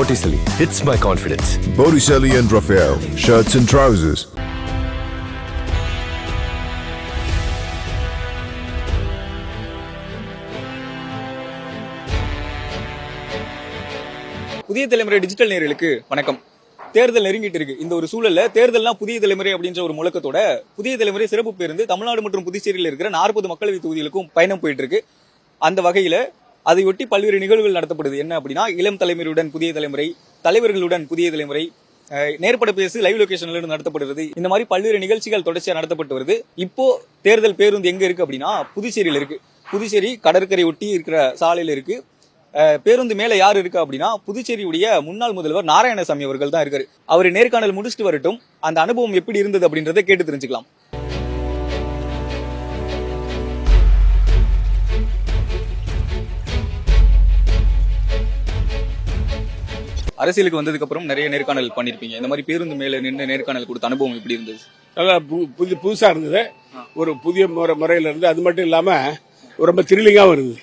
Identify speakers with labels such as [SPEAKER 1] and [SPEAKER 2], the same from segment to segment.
[SPEAKER 1] Botticelli hits my confidence.
[SPEAKER 2] Botticelli and Raphael, shirts and trousers.
[SPEAKER 3] புதிய தலைமுறை digital நேயர்களுக்கு வணக்கம். தேர்தல் நெருங்கிட்டு இருக்கு. இந்த ஒரு சூழல்ல தேர்தல்லாம் புதிய தலைமுறை அப்படின்ற ஒரு முழக்கத்தோட புதிய தலைமுறை சிறப்பு பேருந்து தமிழ்நாடு மற்றும் புதுச்சேரியில் இருக்கிற நாற்பது மக்களவை தொகுதிகளுக்கும் பயணம் போயிட்டு இருக்கு. அந்த வகையில அதையொட்டி பல்வேறு நிகழ்வுகள் நடத்தப்படுது. என்ன அப்படின்னா இளம் தலைமுறையுடன் புதிய தலைமுறை தலைவர்களுடன் புதிய தலைமுறை நேர்பட பேசு லைவ் லொகேஷன்ல இருந்து நடத்தப்படுகிறது. இந்த மாதிரி பல்வேறு நிகழ்ச்சிகள் தொடர்ச்சியா நடத்தப்பட்டு வருது. இப்போ தேர்தல் பேருந்து எங்க இருக்கு அப்படின்னா புதுச்சேரியில இருக்கு. புதுச்சேரி கடற்கரை ஒட்டி இருக்கிற சாலையில இருக்கு. பேருந்து மேல யார் இருக்கா அப்படின்னா புதுச்சேரியுடைய முன்னாள் முதல்வர் நாராயணசாமி அவர்கள் தான் இருக்காரு. அவர் நேர்காணல் முடிச்சுட்டு வரட்டும் அந்த அனுபவம் எப்படி இருந்தது அப்படின்றத கேட்டு தெரிஞ்சுக்கலாம். அரசியலுக்கு வந்ததுக்கு அப்புறம் நிறைய நேர்காணல் பண்ணிருப்பீங்க. இந்த மாதிரி பேருந்து மேல நின்று நேர்காணல் கொடுத்த அனுபவம் எப்படி இருந்தது?
[SPEAKER 4] நல்லா புது புதுசா இருந்தது. ஒரு புதிய முறை முறையில இருந்து அது மட்டும் இல்லாம ரொம்ப த்ரில்லிங்காகவும் இருந்தது.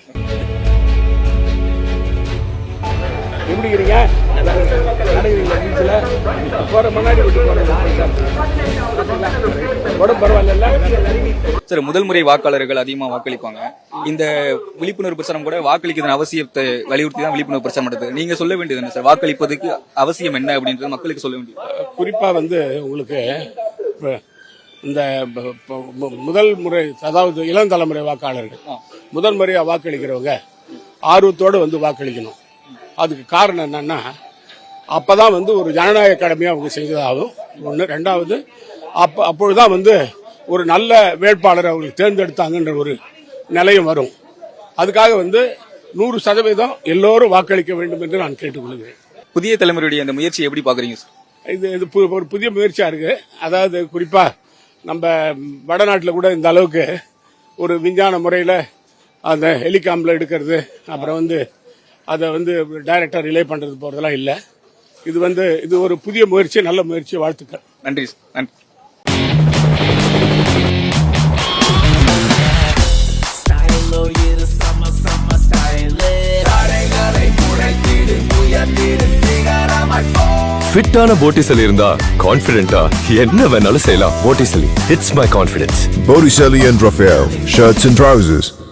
[SPEAKER 4] எப்படி இருக்கீங்க?
[SPEAKER 3] சார் முதல் முறை வாக்காளர்கள் அதிகமா வாக்களிப்பாங்க. இந்த விழிப்புணர்வு பிரச்சாரம் கூட வாக்களிக்கிறதன் அவசியத்தை வலியுறுத்தி தான் விழிப்புணர்வு பிரச்சாரம் நடத்துது நீங்க சொல்ல வேண்டியது என்ன சார்? வாக்களிப்பதுக்கு அவசியம் என்ன அப்படின்றது மக்களுக்கு சொல்ல வேண்டியது.
[SPEAKER 4] குறிப்பா வந்து உங்களுக்கு இந்த முதல் முறை அதாவது இளம் தலைமுறை வாக்காளர்கள் முதல் முறையா வாக்களிக்கிறவங்க ஆர்வத்தோடு வந்து வாக்களிக்கணும். அதுக்கு காரணம் என்னன்னா அப்பதான் வந்து ஒரு ஜனநாயக கடமையை அவங்க செஞ்சதாகும் ஒன்று ரெண்டாவது அப்ப அப்பொழுதுதான் வந்து ஒரு நல்ல வேட்பாளரை அவங்களுக்கு தேர்ந்தெடுத்தாங்கன்ற ஒரு நிலையும் வரும். அதுக்காக வந்து நூறு சதவீதம் எல்லோரும் வாக்களிக்க வேண்டும் என்று நான் கேட்டுக்கொள்கிறேன்.
[SPEAKER 3] புதிய தலைமுறையுடைய அந்த முயற்சியை எப்படி பாக்குறீங்க சார்
[SPEAKER 4] இது இது ஒரு புதிய முயற்சியா இருக்கு. அதாவது குறிப்பா நம்ம வடநாட்டில் கூட இந்த அளவுக்கு ஒரு விஞ்ஞான முறையில் அந்த ஹெலிகாம்ல எடுக்கிறது அப்புறம் வந்து அதை வந்து டைரக்டா ரிலே பண்றது போறதெல்லாம் இல்லை. இது வந்து இது ஒரு புதிய முயற்சி நல்ல முயற்சி வாழ்த்துக்கள்
[SPEAKER 3] நன்றி நன்றி.
[SPEAKER 1] ஃபிட்டான Botticelli இருந்தா கான்ஃபிடென்ட்டா என்ன வேணாலும் செய்யலாம் Botticelli hits my confidence.
[SPEAKER 2] Botticelli and Raphael, shirts and trousers.